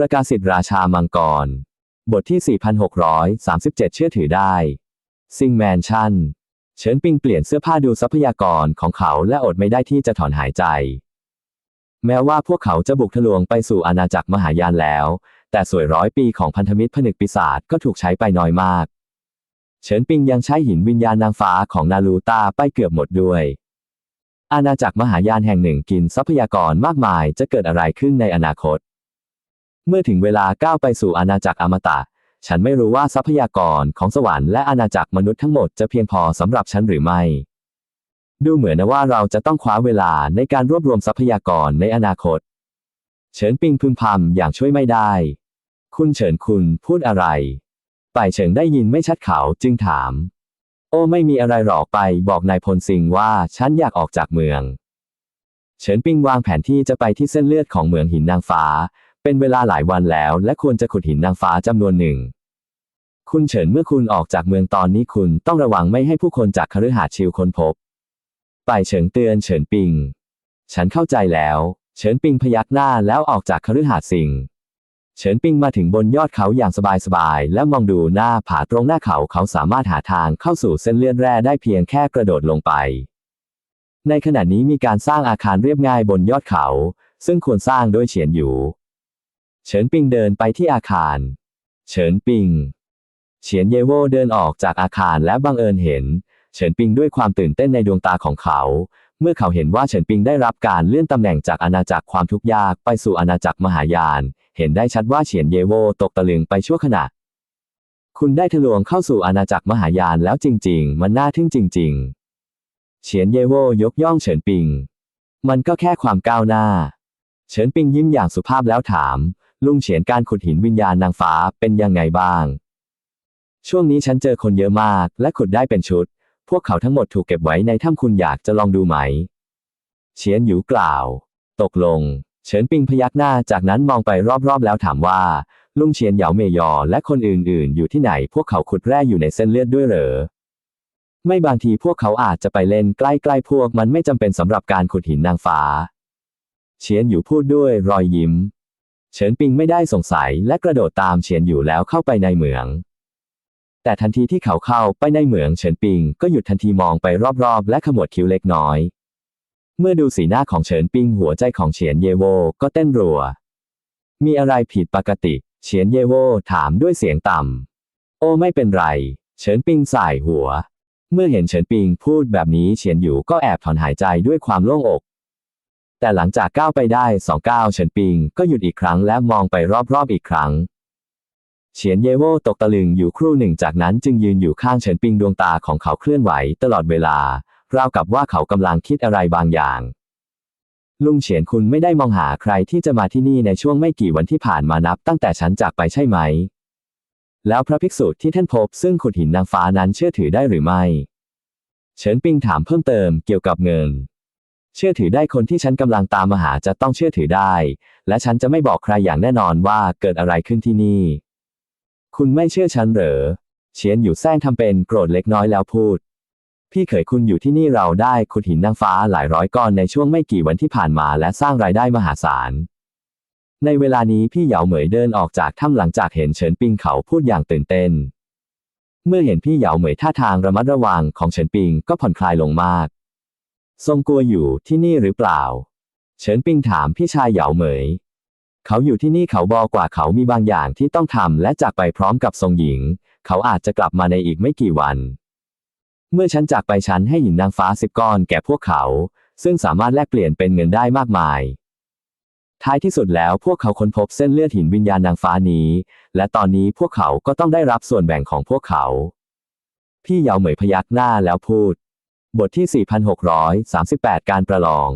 ประกาศสิทธิราชามังกร บทที่ 4637 เชื่อถือได้ ซิงแมนชั่น เฉินปิงเปลี่ยนเสื้อผ้าดูทรัพยากรของเขาและอดไม่ได้ที่จะถอนหายใจ แม้ว่าพวกเขาจะบุกทะลวงไปสู่อาณาจักรมหายานแล้ว แต่สวยร้อยปีของพันธมิตรผนึกปีศาจก็ถูกใช้ไปน้อยมาก เฉินปิงยังใช้หินวิญญาณนางฟ้าของนาลูตาไปเกือบหมดด้วย อาณาจักรมหายานแห่งหนึ่งกินทรัพยากรมากมายจะเกิดอะไรขึ้นในอนาคต เมื่อถึงเวลาก้าวไปสู่อาณาจักรอมตะ ฉันไม่รู้ว่าทรัพยากรของสวรรค์และอาณาจักรมนุษย์ทั้งหมดจะเพียงพอสำหรับฉันหรือไม่ ดูเหมือนนะว่าเราจะต้องคว้าเวลาในการรวบรวมทรัพยากรในอนาคต เฉินปิงพึมพำอย่างช่วยไม่ได้ คุณเฉินคุณพูดอะไรป่ายเฉิงได้ยินไม่ชัดเขาจึงถาม โอ้ไม่มีอะไรหรอกไปบอกนายพลสิงว่าฉันอยากออกจากเมือง เฉินปิงวางแผนที่จะไปที่เส้นเลือดของเมืองหินนางฟ้า เป็นเวลาหลายวันแล้ว และควรจะขุดหินนางฟ้าจำนวนหนึ่ง คุณเฉินเมื่อคุณออกจากเมืองตอนนี้คุณต้องระวังไม่ให้ผู้คนจากคฤหาสน์ชิวค้นพบป่ายเฉิงเตือนเฉินปิง ฉันเข้าใจแล้ว เฉินปิงพยักหน้าแล้วออกจากคฤหาสน์สิงเฉินปิงมาถึงบนยอดเขาอย่างสบายๆ และมองดูหน้าผาตรงหน้าเขาเขาสามารถหาทางเข้าสู่เส้นเลือดแร่ได้เพียงแค่กระโดดลงไป ในขณะนี้มีการสร้างอาคารเรียบง่ายบนยอดเขา ซึ่งควรสร้างโดยเฉียนอยู่ เฉินปิงเดินไปที่อาคาร เฉินปิง เฉียนเยโวเดินออกจากอาคารและบังเอิญเห็น เฉินปิงด้วยความตื่นเต้นในดวงตาของเขา เมื่อเขาเห็นว่าเฉินปิงได้รับการเลื่อนตำแหน่งจากอาณาจักรความทุกข์ยากไปสู่อาณาจักรมหายาน เห็นได้ชัดว่าเฉียนเยโวตกตะลึงไปชั่วขณะ คุณได้ทะลวงเข้าสู่อาณาจักรมหายานแล้วจริง ๆ มันน่าทึ่งจริง ๆ เฉียนเยโวยกย่องเฉินปิง มันก็แค่ความก้าวหน้า เฉินปิงยิ้มอย่างสุภาพแล้วถาม ลุงเฉียนการขุดหินวิญญาณนางฟ้าเป็นยังไงบ้าง ช่วงนี้ฉันเจอคนเยอะมาก และขุดได้เป็นชุด พวกเขาทั้งหมดถูกเก็บไว้ในถ้ำคุณอยากจะลองดูไหม เฉียนหยูกล่าว ตกลง เฉินปิงพยักหน้าจากนั้นมองไปรอบๆแล้วถามว่า ลุงเฉียนเหยาเมยอและคนอื่นๆ อยู่ที่ไหน พวกเขาขุดแร่อยู่ในเส้นเลือดด้วยเหรอไม่บางทีพวกเขาอาจจะไปเล่นใกล้ๆพวกมันไม่จำเป็นสำหรับการขุดหินนางฟ้า เฉียนหยูพูดด้วยรอยยิ้ม เฉินปิงไม่ได้สงสัยและกระโดดตามเฉียนหยูแล้วเข้าไปในเหมือง แต่ทันทีที่เขาเข้าไปในเหมืองเฉินปิงก็หยุดทันทีมองไปรอบๆ และขมวดคิ้วเล็กน้อย เมื่อดูสีหน้าของเฉินปิงหัวใจของเฉียนเยโวก็เต้นรัว มีอะไรผิดปกติ เฉียนเยโวถามด้วยเสียงต่ำ โอ้ไม่เป็นไร เฉินปิงส่ายหัว เมื่อเห็นเฉินปิงพูดแบบนี้เฉียนหยูก็แอบถอนหายใจด้วยความโล่งอก แต่หลังจากก้าวไปได้สองก้าวเฉินปิงก็หยุดอีกครั้งและมองไปรอบๆอีกครั้ง เฉียนเยโวตกตะลึงอยู่ครู่หนึ่งจากนั้นจึงยืนอยู่ข้างเฉินปิงดวงตาของเขาเคลื่อนไหวตลอดเวลา ราวกับว่าเขากำลังคิดอะไรบางอย่าง ลุงเฉียนคุณไม่ได้มองหาใครที่จะมาที่นี่ในช่วงไม่กี่วันที่ผ่านมานับตั้งแต่ฉันจากไปใช่ไหม แล้วพระภิกษุที่ท่านพบซึ่งขุดหินนางฟ้านั้นเชื่อถือได้หรือไม่ เฉินปิงถามเพิ่มเติมเกี่ยวกับเงิน เชื่อถือได้คนที่ฉันกำลังตามมาหาจะต้องเชื่อถือได้ และฉันจะไม่บอกใครอย่างแน่นอนว่าเกิดอะไรขึ้นที่นี่ คุณไม่เชื่อฉันเหรอเฉียนอยู่แซงทำเป็นโกรธเล็กน้อยแล้วพูด พี่เขยคุณอยู่ที่นี่เราได้ขุดหินนางฟ้าหลายร้อยก้อนในช่วงไม่กี่วันที่ผ่านมาและสร้างรายได้มหาศาล ในเวลานี้พี่เหยาเหมยเดินออกจากถ้ำหลังจากเห็นเฉินปิงเขาพูดอย่างตื่นเต้น เมื่อเห็นพี่เหยาเหมยท่าทางระมัดระวังของเฉินปิงก็ผ่อนคลายลงมาก ทรงกลัวอยู่ที่นี่หรือเปล่า เฉินปิงถามพี่ชายเหยาเหมย เขาอยู่ที่นี่เขาบอกว่าเขามีบางอย่างที่ต้องทำและจากไปพร้อมกับทรงหญิง เขาอาจจะกลับมาในอีกไม่กี่วัน เมื่อฉันจากไปฉันให้หินนางฟ้าสิบก้อนแก่พวกเขา ซึ่งสามารถแลกเปลี่ยนเป็นเงินได้มากมาย ท้ายที่สุดแล้วพวกเขาค้นพบเส้นเลือดหินวิญญาณนางฟ้านี้ และตอนนี้พวกเขาก็ต้องได้รับส่วนแบ่งของพวกเขา พี่เหยาเหมยพยักหน้าแล้วพูด บทที่ 4638 การประลอง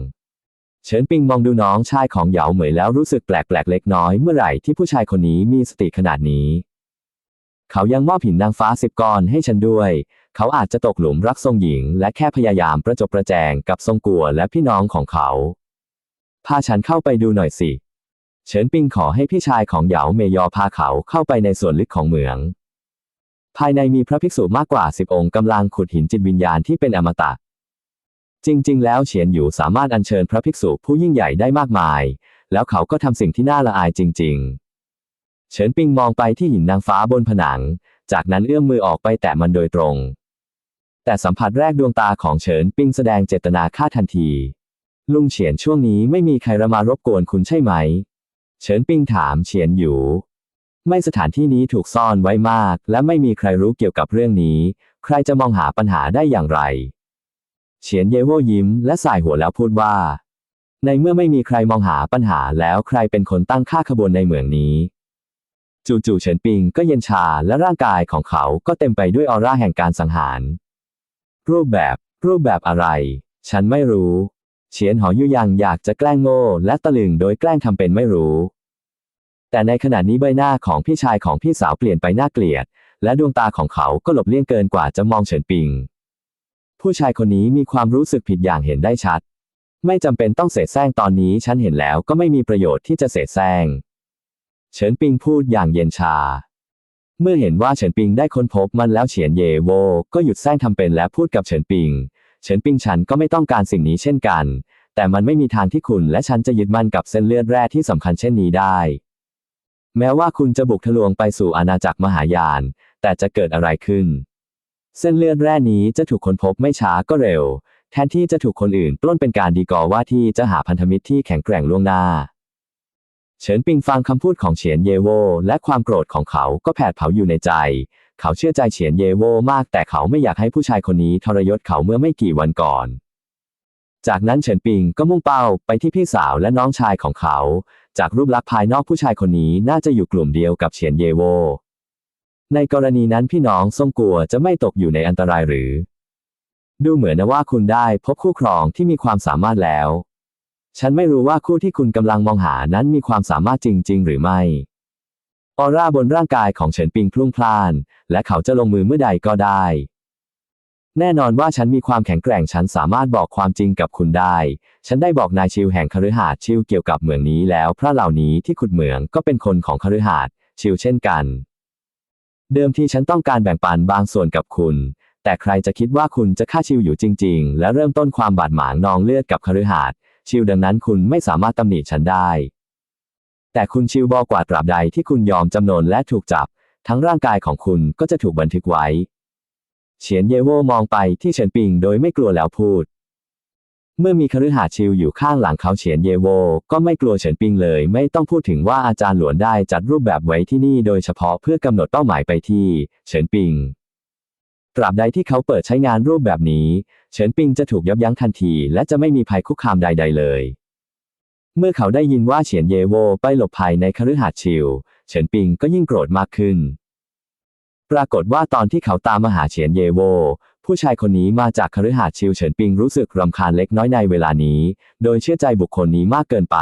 เฉินปิงมองดูน้องชายของเหยาเหมยแล้วรู้สึกแปลกๆเล็กน้อยเมื่อไหร่ที่ผู้ชายคนนี้มีสติขนาดนี้ เขายังมอบหินนางฟ้าสิบก้อนให้ฉันด้วย เขาอาจจะตกหลุมรักทรงหญิง และแค่พยายามประจบประแจงกับทรงกัวและพี่น้องของเขา พาฉันเข้าไปดูหน่อยสิ เฉินปิงขอให้พี่ชายของเหยาเมยอพาเขาเข้าไปในส่วนลึกของเหมือง ภายในมีพระภิกษุมากกว่าสิบองค์กำลังขุดหินจิตวิญญาณที่เป็นอมตะ จริง ๆ แล้วเฉียนอยู่สามารถอัญเชิญพระภิกษุผู้ยิ่งใหญ่ได้มากมาย แล้วเขาก็ทำสิ่งที่น่าละอายจริงเฉินปิงมองไปที่หินนางฟ้าบนผนัง จากนั้นเอื้อมมือออกไปแตะมันโดยตรง แต่สัมผัสแรกดวงตาของเฉินปิงแสดงเจตนาฆ่าทันที ลุงเฉียนช่วงนี้ไม่มีใครมารบกวนคุณใช่ไหม เฉินปิงถามเฉียนอยู่ ไม่สถานที่นี้ถูกซ่อนไว้มาก และไม่มีใครรู้เกี่ยวกับเรื่องนี้ ใครจะมองหาปัญหาได้อย่างไร เฉียนเยโวยิ้มและสายหัวแล้วพูดว่า ในเมื่อไม่มีใครมองหาปัญหาแล้วใครเป็นคนตั้งค่าขบวนในเมืองนี้ จู่ๆเฉินปิงก็เย็นชาและร่างกายของเขาก็เต็มไปด้วยออร่าแห่งการสังหาร รูปแบบ รูปแบบอะไร ฉันไม่รู้ เฉียนหอยุยังอยากจะแกล้งโง่และตะลึงโดยแกล้งทำเป็นไม่รู้ แต่ในขณะนี้ใบหน้าของพี่ชายของพี่สาวเปลี่ยนไปน่าเกลียด และดวงตาของเขาก็หลบเลี่ยงเกินกว่าจะมองเฉินปิง ผู้ชายคนนี้มีความรู้สึกผิดอย่างเห็นได้ชัด ไม่จำเป็นต้องเสแสร้งตอนนี้ฉันเห็นแล้วก็ไม่มีประโยชน์ที่จะเสแสร้งเฉินปิงพูดอย่างเย็นชา เมื่อเห็นว่าเฉินปิงได้ค้นพบมันแล้วเฉียนเยโว ก็หยุดแซงทำเป็นและพูดกับเฉินปิง เฉินปิงฉันก็ไม่ต้องการสิ่งนี้เช่นกัน แต่มันไม่มีทางที่คุณและฉันจะยึดมั่นกับเส้นเลือดแร่ที่สำคัญเช่นนี้ได้ แม้ว่าคุณจะบุกทะลวงไปสู่อาณาจักรมหายาน แต่จะเกิดอะไรขึ้น เส้นเลือดแร่นี้จะถูกค้นพบไม่ช้าก็เร็ว แทนที่จะถูกคนอื่นปล้นเป็นการดีกอว่าที่จะหาพันธมิตรที่แข็งแกร่งล่วงหน้า เฉินปิงฟังคำพูดของเฉียนเยโว และความโกรธของเขาก็แผดเผาอยู่ในใจ เขาเชื่อใจเฉียนเยโวมาก แต่เขาไม่อยากให้ผู้ชายคนนี้ทรยศเขาเมื่อไม่กี่วันก่อนจากนั้นเฉินปิงก็มุ่งเป้าไปที่พี่สาวและน้องชายของเขา จากรูปลักษณ์ภายนอกผู้ชายคนนี้น่าจะอยู่กลุ่มเดียวกับเฉียนเยโว ในกรณีนั้นพี่น้องทรงกลัวจะไม่ตกอยู่ในอันตรายหรือ ดูเหมือนนะว่าคุณได้พบคู่ครองที่มีความสามารถแล้ว ฉันไม่รู้ว่าคู่ที่คุณกำลังมองหานั้นมีความสามารถจริง ๆ หรือไม่ออร่าบนร่างกายของเฉินปิงพลุ่งพล่าน และเขาจะลงมือเมื่อใดก็ได้ แน่นอนว่าฉันมีความแข็งแกร่งฉันสามารถบอกความจริงกับคุณได้ ฉันได้บอกนายชิวแห่งคฤหาสน์ชิวเกี่ยวกับเหมืองนี้แล้ว พระเหล่านี้ที่ขุดเหมืองก็เป็นคนของคฤหาสน์ชิวเช่นกัน เดิมทีฉันต้องการแบ่งปันบางส่วนกับคุณ แต่ใครจะคิดว่าคุณจะฆ่าชิวอยู่จริง ๆ และเริ่มต้นความบาดหมางนองเลือดกับคฤหาสน์ชิวดังนั้นคุณไม่สามารถตำหนิฉันได้ แต่คุณชิวบอกว่าตราบใดที่คุณยอมจำนนและถูกจับ ทั้งร่างกายของคุณก็จะถูกบันทึกไว้ เฉียนเยโวมองไปที่เฉินปิงโดยไม่กลัวแล้วพูด เมื่อมีคฤหาสน์ชิวอยู่ข้างหลังเขาเฉียนเยโว ก็ไม่กลัวเฉินปิงเลย ไม่ต้องพูดถึงว่าอาจารย์หลวนได้จัดรูปแบบไว้ที่นี่โดยเฉพาะเพื่อกำหนดเป้าหมายไปที่เฉินปิงตราบใดที่เขาเปิดใช้งานรูปแบบนี้ เฉินปิงจะถูกยับยั้งทันที และจะไม่มีภัยคุกคามใด ๆ เลย เมื่อเขาได้ยินว่าเฉียนเยโวไปหลบภัยในคฤหาสน์ชิว เฉินปิงก็ยิ่งโกรธมากขึ้น ปรากฏว่าตอนที่เขาตามมาหาเฉียนเยโว ผู้ชายคนนี้มาจากคฤหาสน์ชิวเฉินปิงรู้สึกรำคาญเล็กน้อยในเวลานี้ โดยเชื่อใจบุคคลนี้มากเกินไป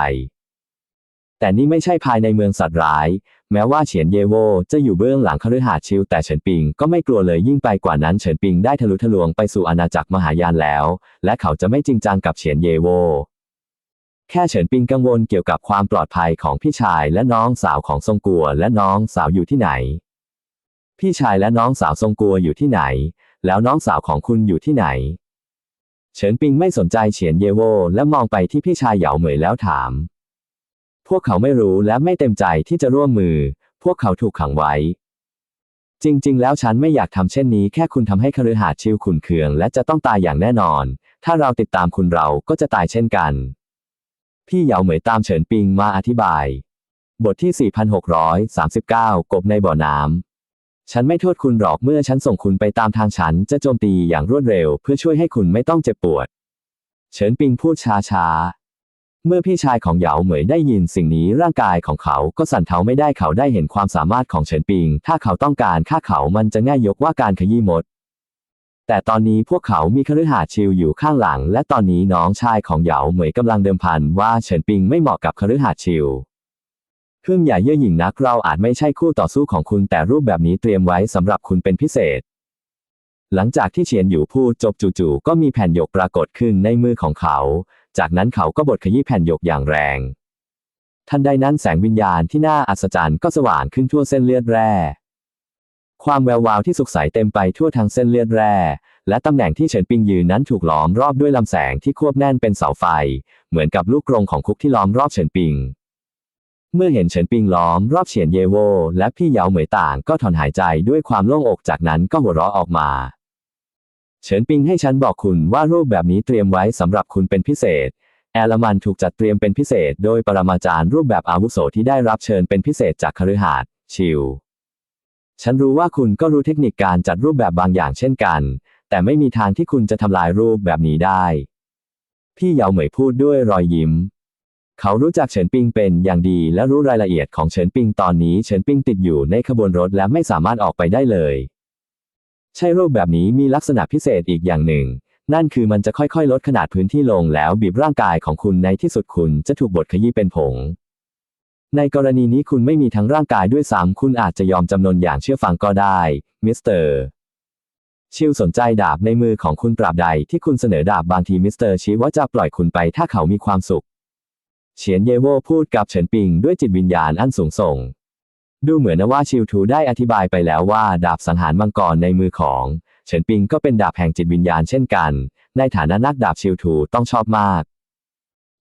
แต่นี่ไม่ใช่ภายในเมืองสัตว์ร้าย แม้ว่าเฉียนเยโวจะอยู่เบื้องหลังคฤหาสน์ชิวแต่เฉินปิงก็ไม่กลัวเลยยิ่งไปกว่านั้นเฉินปิงได้ทะลุทะลวงไปสู่อาณาจักรมหายานแล้ว และเขาจะไม่จริงจังกับเฉียนเยโวแค่เฉินปิงกังวลเกี่ยวกับความปลอดภัยของพี่ชายและน้องสาวของทรงกัวและน้องสาวอยู่ที่ไหน พี่ชายและน้องสาวทรงกัวอยู่ที่ไหน แล้วน้องสาวของคุณอยู่ที่ไหน เฉินปิงไม่สนใจเฉียนเยโวและมองไปที่พี่ชายเหยาเหมยแล้วถาม พวกเขาไม่รู้และไม่เต็มใจที่จะร่วมมือ พวกเขาถูกขังไว้ จริง ๆ แล้วฉันไม่อยากทำเช่นนี้ แค่คุณทำให้คฤหาสน์ชิวขุนเคือง และจะต้องตายอย่างแน่นอน ถ้าเราติดตามคุณเราก็จะตายเช่นกัน พี่เหยาเหมยตามเฉินปิงมาอธิบาย บทที่ 4639 กบในบ่อน้ำ ฉันไม่โทษคุณหรอกเมื่อฉันส่งคุณไปตามทางฉันจะโจมตีอย่างรวดเร็ว เพื่อช่วยให้คุณไม่ต้องเจ็บปวด เฉินปิงพูดช้าๆ เมื่อพี่ชายของเหยาเหมยได้ยินสิ่งนี้ร่างกายของเขาก็สั่นเทาไม่ได้เขาได้เห็นความสามารถของเฉินปิง ถ้าเขาต้องการฆ่าเขามันจะง่ายยกว่าการขยี้มด แต่ตอนนี้พวกเขามีคฤหาสน์ชิวอยู่ข้างหลัง และตอนนี้น้องชายของเหยาเหมยกำลังเดิมพันว่าเฉินปิงไม่เหมาะกับคฤหาสน์ชิว พิ่งอย่าเย่อหยิ่งนักเราอาจไม่ใช่คู่ต่อสู้ของคุณแต่รูปแบบนี้เตรียมไว้สำหรับคุณเป็นพิเศษ หลังจากที่เฉียนอยู่พูดจบจู่ๆก็มีแผ่นหยกปรากฏขึ้นในมือของเขา จากนั้นเขาก็บดขยี้แผ่นหยกอย่างแรงทันใดนั้นแสงวิญญาณที่น่าอัศจรรย์ก็สว่างขึ้นทั่วเส้นเลือดแร่ ความแวววาวที่สุขใสเต็มไปทั่วทั้งเส้นเลือดแร่ และตำแหน่งที่เฉินปิงยืนนั้นถูกล้อมรอบด้วยลำแสงที่ควบแน่นเป็นเสาไฟ เหมือนกับลูกกรงของคุกที่ล้อมรอบเฉินปิง เมื่อเห็นเฉินปิงล้อมรอบเฉียนเยโว และพี่เยาเหมยต่างก็ถอนหายใจด้วยความโล่งอกจากนั้นก็หัวเราะออกมา เฉินปิงให้ฉันบอกคุณว่ารูปแบบนี้เตรียมไว้สำหรับคุณเป็นพิเศษ แอลมันถูกจัดเตรียมเป็นพิเศษ โดยปรมาจารย์รูปแบบอาวุโสที่ได้รับเชิญเป็นพิเศษจากคฤหาสน์ชิว ฉันรู้ว่าคุณก็รู้เทคนิคการจัดรูปแบบบางอย่างเช่นกัน แต่ไม่มีทางที่คุณจะทำลายรูปแบบนี้ได้ พี่เยาเหมยพูดด้วยรอยยิ้ม เขารู้จักเฉินปิงเป็นอย่างดีและรู้รายละเอียดของเฉินปิงตอนนี้เฉินปิงติดอยู่ในขบวนรถและไม่สามารถออกไปได้เลย ใช่รูปแบบนี้มีลักษณะพิเศษอีกอย่างหนึ่ง นั่นคือมันจะค่อยๆ ลดขนาดพื้นที่ลงแล้วบีบร่างกายของคุณในที่สุดคุณจะถูกบดขยี้เป็นผง ในกรณีนี้คุณไม่มีทั้งร่างกายด้วยซ้ำคุณอาจจะยอมจำนนอย่างเชื่อฟังก็ได้มิสเตอร์ชิวสนใจดาบในมือของคุณปราบใดที่คุณเสนอดาบบางทีมิสเตอร์ชีว่าจะปล่อยคุณไปถ้าเขามีความสุข เฉียนเยโวพูดกับเฉินปิงด้วยจิตวิญญาณอันสูงส่ง ดูเหมือนนะว่าชิวทูได้อธิบายไปแล้วว่า ดาบสังหารมังกรในมือของ เฉินปิงก็เป็นดาบแห่งจิตวิญญาณเช่นกัน ในฐานะนักดาบชิวทูต้องชอบมาก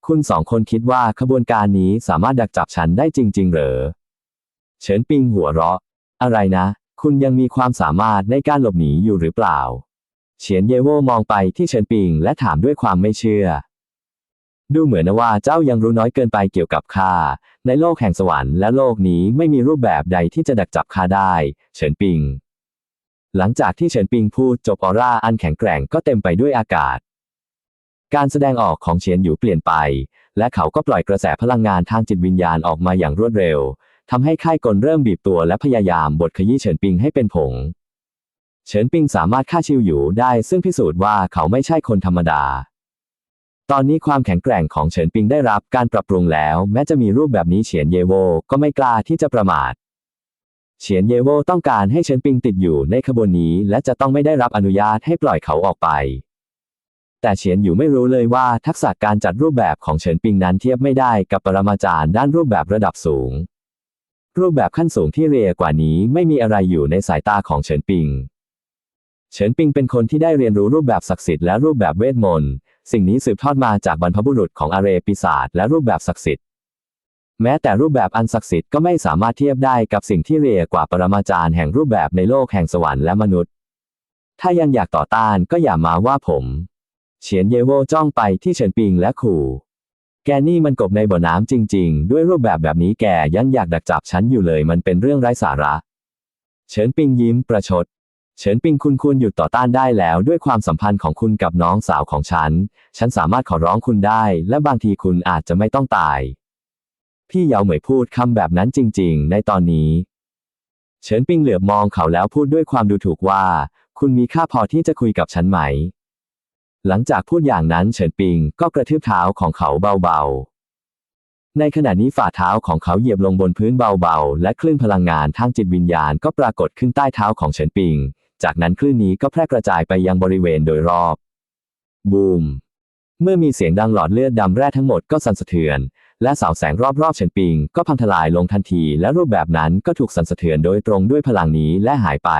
คุณสองคนคิดว่าขบวนการนี้สามารถดักจับฉันได้จริง ๆ เหรอ เฉินปิงหัวเราะ อะไรนะ คุณยังมีความสามารถในการหลบหนีอยู่หรือเปล่า เฉียนเยโวมองไปที่เฉินปิงและถามด้วยความไม่เชื่อ ดูเหมือนว่าเจ้ายังรู้น้อยเกินไปเกี่ยวกับข้า ในโลกแห่งสวรรค์และโลกนี้ไม่มีรูปแบบใดที่จะดักจับข้าได้ เฉินปิง หลังจากที่เฉินปิงพูดจบออร่าอันแข็งแกร่งก็เต็มไปด้วยอากาศ การแสดงออกของเฉียนอยู่เปลี่ยนไป และเขาก็ปล่อยกระแสพลังงานทางจิตวิญญาณออกมาอย่างรวดเร็วทำให้ค่ายกลเริ่มบีบตัวและพยายามบดขยี้เฉินปิงให้เป็นผง เฉินปิงสามารถฆ่าชิวอยู่ได้ซึ่งพิสูจน์ว่าเขาไม่ใช่คนธรรมดา ตอนนี้ความแข็งแกร่งของเฉินปิงได้รับการปรับปรุงแล้ว แม้จะมีรูปแบบนี้เฉียนเยโวก็ไม่กล้าที่จะประมาทเฉียนเยโวต้องการให้เฉินปิงติดอยู่ในขบวนนี้ และจะต้องไม่ได้รับอนุญาตให้ปล่อยเขาออกไป แต่เฉียนอยู่ไม่รู้เลยว่าทักษะการจัดรูปแบบของเฉินปิงนั้นเทียบไม่ได้กับปรมาจารย์ด้านรูปแบบระดับสูง รูปแบบขั้นสูงที่เรียกว่านี้ไม่มีอะไรอยู่ในสายตาของเฉินปิง เฉินปิงเป็นคนที่ได้เรียนรู้รูปแบบศักดิ์สิทธิ์และรูปแบบเวทมนต์ สิ่งนี้สืบทอดมาจากบรรพบุรุษของอาเรปีศาจและรูปแบบศักดิ์สิทธิ์ แม้แต่รูปแบบอันศักดิ์สิทธิ์ก็ไม่สามารถเทียบได้กับสิ่งที่เรียกว่าปรมาจารย์แห่งรูปแบบในโลกแห่งสวรรค์และมนุษย์ ถ้ายังอยากต่อต้านก็อย่ามาว่าผมเฉียนเยโวจ้องไปที่เฉินปิงและขู่แกนี่มันกบในบ่อน้ำจริง ๆ ด้วยรูปแบบแบบนี้แกยังอยากดักจับฉันอยู่เลยมันเป็นเรื่องไร้สาระ เฉินปิงยิ้มประชด เฉินปิงคุณควรหยุดต่อต้านได้แล้วด้วยความสัมพันธ์ของคุณกับน้องสาวของฉัน ฉันสามารถขอร้องคุณได้ และบางทีคุณอาจจะไม่ต้องตาย พี่เยาเหมยพูดคำแบบนั้นจริง ๆ ในตอนนี้ เฉินปิงเหลือบมองเขาแล้วพูดด้วยความดูถูกว่า คุณมีค่าพอที่จะคุยกับฉันไหม หลังจากพูดอย่างนั้นเฉินปิงก็กระทืบเท้าของเขาเบาๆ ในขณะนี้ฝ่าเท้าของเขาเหยียบลงบนพื้นเบาๆ และคลื่นพลังงานทางจิตวิญญาณก็ปรากฏขึ้นใต้เท้าของเฉินปิง จากนั้นคลื่นนี้ก็แพร่กระจายไปยังบริเวณโดยรอบ บูม เมื่อมีเสียงดังหลอดเลือดดำแร่ทั้งหมดก็สั่นสะเทือน และเสาแสงรอบๆเฉินปิงก็พังทลายลงทันที และรูปแบบนั้นก็ถูกสั่นสะเทือนโดยตรงด้วยพลังนี้และหายไป